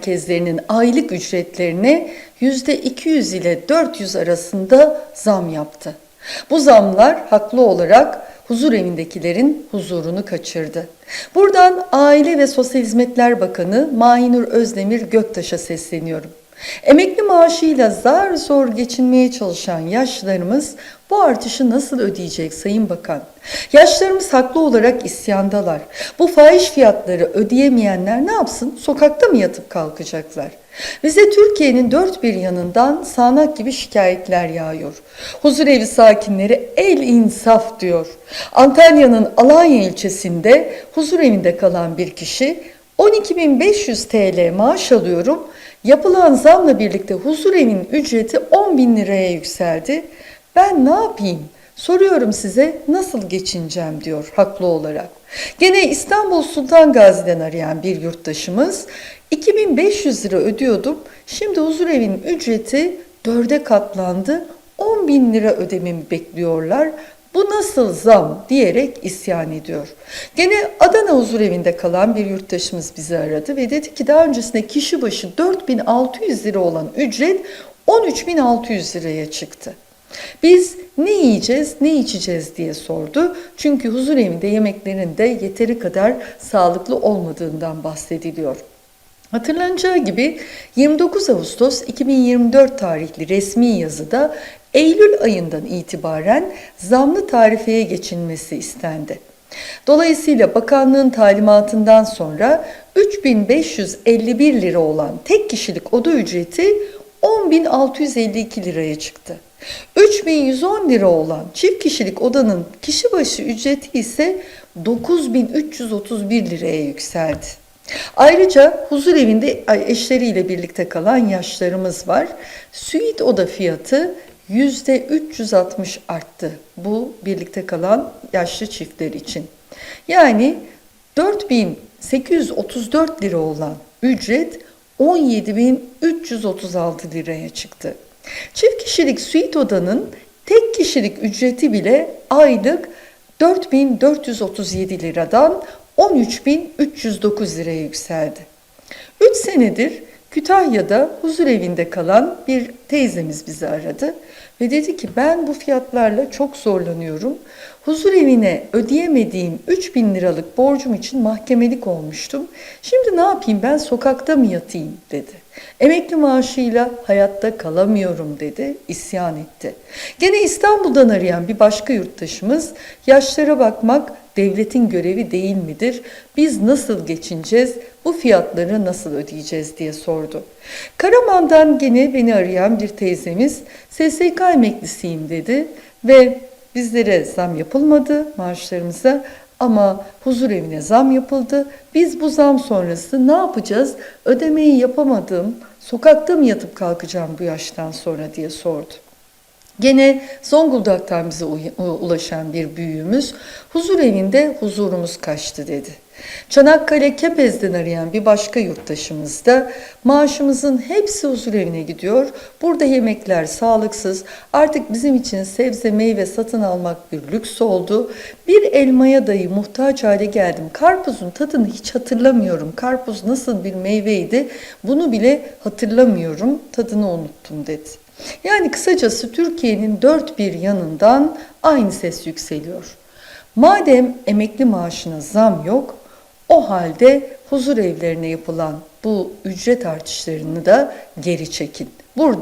merkezlerinin aylık ücretlerine %200 ile 400 arasında zam yaptı. Bu zamlar haklı olarak huzur evindekilerin huzurunu kaçırdı. Buradan Aile ve Sosyal Hizmetler Bakanı Mahinur Özdemir Göktaş'a sesleniyorum. Emekli maaşıyla zar zor geçinmeye çalışan yaşlarımız bu artışı nasıl ödeyecek Sayın Bakan? Yaşlarımız haklı olarak isyandalar. Bu fahiş fiyatları ödeyemeyenler ne yapsın? Sokakta mı yatıp kalkacaklar? Bize Türkiye'nin dört bir yanından sağanak gibi şikayetler yağıyor. Huzurevi sakinleri el insaf diyor. Antalya'nın Alanya ilçesinde huzurevinde kalan bir kişi 12.500 TL maaş alıyorum. Yapılan zamla birlikte huzurevinin ücreti 10 bin liraya yükseldi. Ben ne yapayım? Soruyorum size nasıl geçineceğim diyor haklı olarak. Gene İstanbul Sultan Gazi'den arayan bir yurttaşımız 2500 lira ödüyordum. Şimdi huzurevinin ücreti dörde katlandı. 10 bin lira ödememi bekliyorlar. Bu nasıl zam diyerek isyan ediyor. Gene Adana huzurevinde kalan bir yurttaşımız bizi aradı ve dedi ki daha öncesinde kişi başı 4600 lira olan ücret 13600 liraya çıktı. Biz ne yiyeceğiz, ne içeceğiz diye sordu. Çünkü huzur evinde yemeklerin de yeteri kadar sağlıklı olmadığından bahsediliyor. Hatırlanacağı gibi 29 Ağustos 2024 tarihli resmi yazıda Eylül ayından itibaren zamlı tarifeye geçilmesi istendi. Dolayısıyla bakanlığın talimatından sonra 3551 lira olan tek kişilik oda ücreti 10.652 liraya çıktı. 3110 lira olan çift kişilik odanın kişi başı ücreti ise 9331 liraya yükseldi. Ayrıca huzur evinde eşleriyle birlikte kalan yaşlarımız var. Süit oda fiyatı %360 arttı. Bu birlikte kalan yaşlı çiftler için. Yani 4834 lira olan ücret 17.336 liraya çıktı. Çift kişilik suite odanın tek kişilik ücreti bile aylık 4437 liradan 13.309 liraya yükseldi. 3 senedir Kütahya'da huzur evinde kalan bir teyzemiz bizi aradı ve dedi ki ben bu fiyatlarla çok zorlanıyorum. Huzur evine ödeyemediğim 3000 liralık borcum için mahkemelik olmuştum. Şimdi ne yapayım ben sokakta mı yatayım dedi. Emekli maaşıyla hayatta kalamıyorum dedi, isyan etti. Gene İstanbul'dan arayan bir başka yurttaşımız yaşlara bakmak devletin görevi değil midir? Biz nasıl geçineceğiz? Bu fiyatları nasıl ödeyeceğiz diye sordu. Karaman'dan gene beni arayan bir teyzemiz SSK emeklisiyim dedi ve bizlere zam yapılmadı maaşlarımıza ama huzur evine zam yapıldı. Biz bu zam sonrası ne yapacağız? Ödemeyi yapamadım. Sokakta mı yatıp kalkacağım bu yaştan sonra diye sordu. Gene Zonguldak'tan bize ulaşan bir büyüğümüz huzur evinde huzurumuz kaçtı dedi. Çanakkale Kepez'den arayan bir başka yurttaşımız da maaşımızın hepsi huzur evine gidiyor. Burada yemekler sağlıksız. Artık bizim için sebze meyve satın almak bir lüks oldu. Bir elmaya dahi muhtaç hale geldim. Karpuzun tadını hiç hatırlamıyorum. Karpuz nasıl bir meyveydi bunu bile hatırlamıyorum. Tadını unuttum dedi. Yani kısacası Türkiye'nin dört bir yanından aynı ses yükseliyor. Madem emekli maaşına zam yok, o halde huzur evlerine yapılan bu ücret artışlarını da geri çekin. Burada